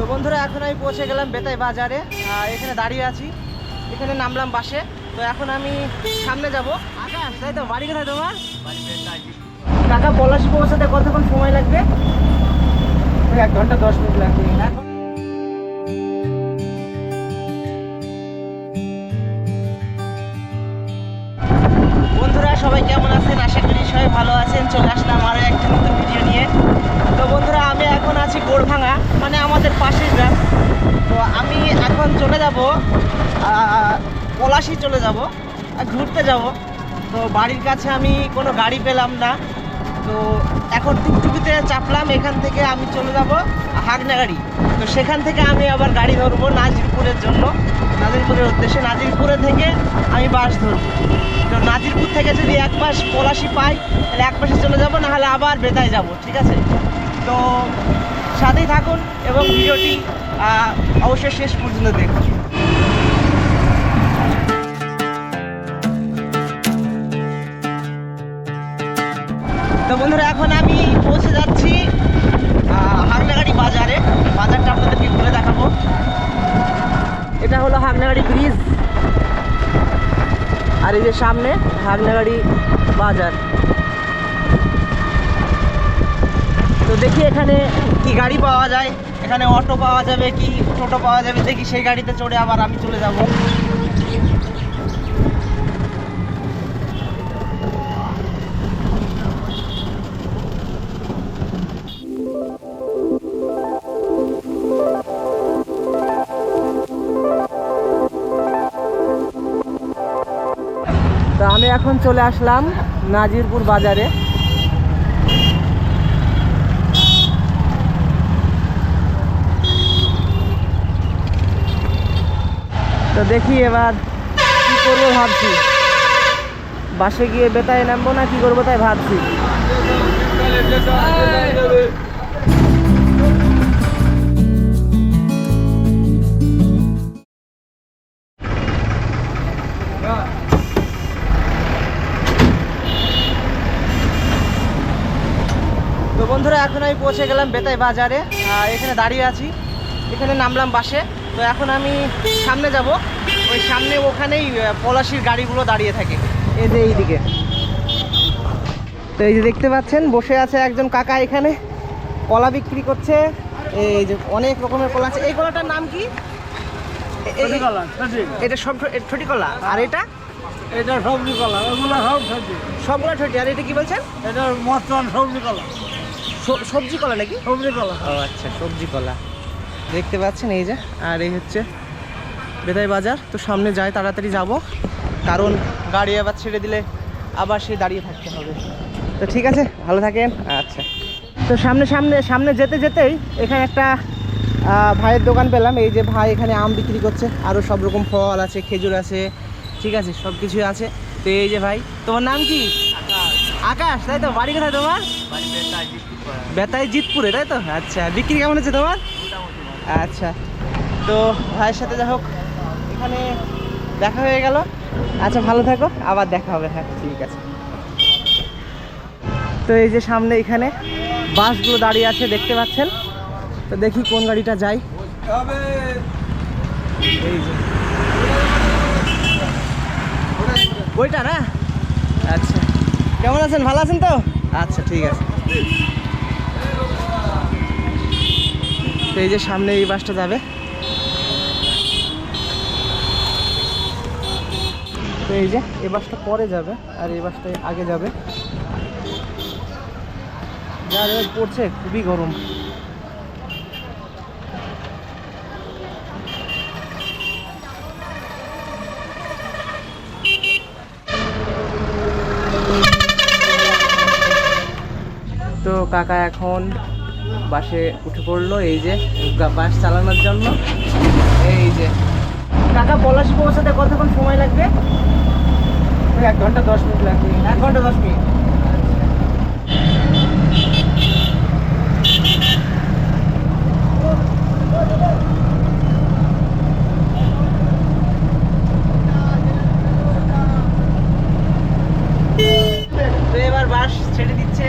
তো বন্ধুরা এখন আমি পৌঁছে গেলাম বেতাই বাজারে। এখানে দাঁড়িয়ে আছি। এখানে নামলাম বাসে। তো এখন আমি সামনে যাব। আকাশ তাই তো বাড়ি কোথায় তোমার? কাকা পলাশি পৌঁছাতে কতক্ষণ সময় লাগবে? এক ঘণ্টা দশ মিনিট লাগবে। এখন সবাই কেমন আছেন? আশা করি সবাই ভালো আছেন। চলে আসলাম আরও একটা নতুন ভিডিও নিয়ে। তো বন্ধুরা, আমি এখন আছি গোড়ভাঙা মানে আমাদের পাশের গ্রাম। তো আমি এখন চলে যাব পলাশি চলে যাব ঘুরতে যাব। তো বাড়ির কাছে আমি কোনো গাড়ি পেলাম না। তো এখন টুকটুকিতে চাপলাম, এখান থেকে আমি চলে যাব হাগনাগাড়ি। তো সেখান থেকে আমি আবার গাড়ি ধরবো নাজিরপুরের জন্য। নাজিরপুরের উদ্দেশ্যে নাজিরপুরে থেকে আমি বাস ধরবো। তো নাজিরপুর থেকে যদি এক পাশ পলাশি পাই, তাহলে এক পাশে চলে যাব, নাহলে আবার বেতায় যাব, ঠিক আছে? তো সাথেই থাকুন এবং ভিডিওটি অবশ্যই শেষ পর্যন্ত দেখুন। তো বন্ধুরা, এখন আমি পৌঁছে যাচ্ছি হাগনাগাড়ি বাজারে। বাজারটা আপনাদেরকে ঘুরে দেখাবো। এটা হলো হাগনাগাড়ি ব্রিজ। আর এই যে সামনে হাগনাগাড়ি বাজার। তো দেখি এখানে কি গাড়ি পাওয়া যায়, এখানে অটো পাওয়া যাবে, কি টোটো পাওয়া যাবে, দেখি সেই গাড়িতে চড়ে আবার আমি চলে যাব। এখন চলে আসলাম নাজিরপুর বাজারে। তো দেখি এবার কি করব ভাবছি। বাসে গিয়ে বেতায় নামবো না কি করব তাই ভাবছি। পৌঁছে গেলাম বেতাই বাজারে এখানে দাঁড়িয়ে আছি। এখানে নামলাম বাসে। তো এখন আমি সামনে যাব। ওই সামনে ওখানেই পলাশির গাড়িগুলো দাঁড়িয়ে থাকে। এই যে এইদিকে। তো এই যে দেখতে পাচ্ছেন বসে আছে একজন কাকা এখানে। কলা বিক্রি করছে। এই যে অনেক রকমের কলা আছে। এই কলাটার নাম কি? এটা সব ঠটি কলা আর এটা? এটা সবজি কলা এগুলো সব সবজি। সবগুলো ঠটি আর এটা কি বলছেন? এটা মতন সবজি কলা। সবজি কলা নাকি? সবজি কলা। ও আচ্ছা সবজি কলা। দেখতে পাচ্ছেন এই যে আর এই হচ্ছে বেতাই বাজার। তো সামনে যাই তাড়াতাড়ি যাব। কারণ গাড়ি আবার ছেড়ে দিলে আবার সে দাঁড়িয়ে থাকতে হবে। তো ঠিক আছে ভালো থাকেন। আচ্ছা। তো সামনে সামনে সামনে যেতে যেতেই এখানে একটা ভাইয়ের দোকান পেলাম। এই যে ভাই এখানে আম বিক্রি করছে। আরও সব রকম ফল আছে খেজুর আছে। ঠিক আছে সব কিছুই আছে। তো এই যে ভাই তোমার নাম কি? আকাশ। তাই তো? বাড়ি কোথায় তোমার? বেতাই জিতপুরে, তাই তো? আচ্ছা বিক্রি কেমন হচ্ছে তোমার? আচ্ছা তো ভাইয়ের সাথে যা হোক, এখানে দেখা হয়ে গেল। আচ্ছা ভালো থাকো, আবার দেখা হবে হ্যাঁ ঠিক আছে। তো এই যে সামনে এখানে বাসগুলো দাঁড়িয়ে আছে, দেখতে পাচ্ছেন? তো দেখি কোন গাড়িটা যায়। এই যে ওইটা না? আচ্ছা। কেমন আছেন? ভালো আছেন তো? আচ্ছা ঠিক আছে তো এই যে সামনে এই বাসটা যাবে। তো এই যে এই বাসটা পরে যাবে আর এই বাসটা আগে যাবে। যা পড়ছে, খুবই গরম। তো কাকা এখন বাসে উঠে পড়ল এই যে বাস চালানোর জন্য। এই যে। কাকা পলাশ পৌঁছাতে কতক্ষণ সময় লাগবে? এক ঘণ্টা দশ মিনিট লাগবে। এক ঘণ্টা দশ মিনিট। তো এবার বাস ছেড়ে দিচ্ছে।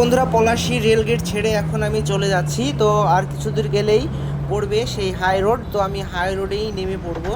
বন্ধুরা, পলাশি রেলগেট ছেড়ে এখন আমি চলে যাচ্ছি। তো আর কিছু দূর গেলেই পড়বে সেই হাই রোড তো আমি হাই রোডেই নেমে পড়ব।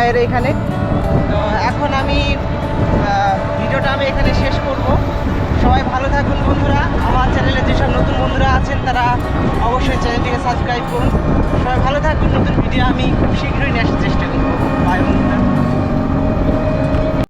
ভাইয়ের এখানে। এখন আমি ভিডিওটা আমি এখানে শেষ করব। সবাই ভালো থাকুন বন্ধুরা। আমার চ্যানেলে যেসব নতুন বন্ধুরা আছেন, তারা অবশ্যই চ্যানেলটিকে সাবস্ক্রাইব করুন। সবাই ভালো থাকুন। নতুন ভিডিও আমি খুব শীঘ্রই নিয়ে আসার চেষ্টা করব। বাই বন্ধুরা।